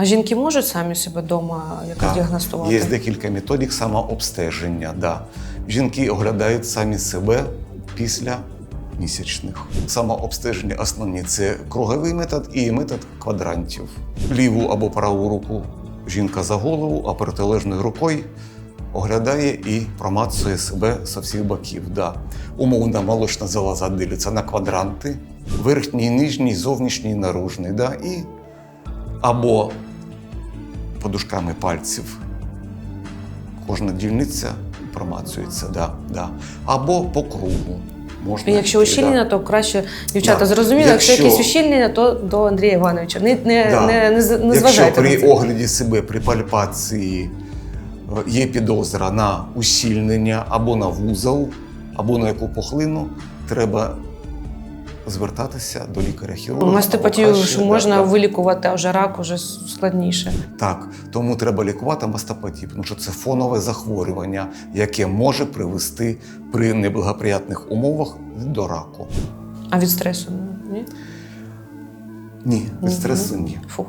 А жінки можуть самі себе вдома якось діагностувати? Є декілька методик самообстеження. Да. Жінки оглядають самі себе після місячних. Самообстеження основні це круговий метод і метод квадрантів. Ліву або праву руку жінка за голову, а протилежною рукою оглядає і промацує себе з всіх боків. Да. Умовна молочна залоза дивиться на квадранти, верхній, нижній, зовнішній, наружний. Да. І або подушками пальців кожна дільниця промацується, да, да. або по кругу. Можна Якщо йти, ущільнення, то краще дівчата Да. зрозуміли. Якщо, Якщо- якесь ущільнення, то до Андрія Івановича. Не, не, Да. не, не, не Якщо при на це. огляді себе, при пальпації е, є підозра на ущільнення або на вузол, або на яку пухлину, треба звертатися до лікаря-хірурга. Мастопатію ж можна да. вилікувати, а вже рак уже складніше. Так, тому треба лікувати мастопатію, тому що це фонове захворювання, яке може привести при неблагоприятних умовах до раку. А від стресу ні? Ні, від стресу ні. Фух.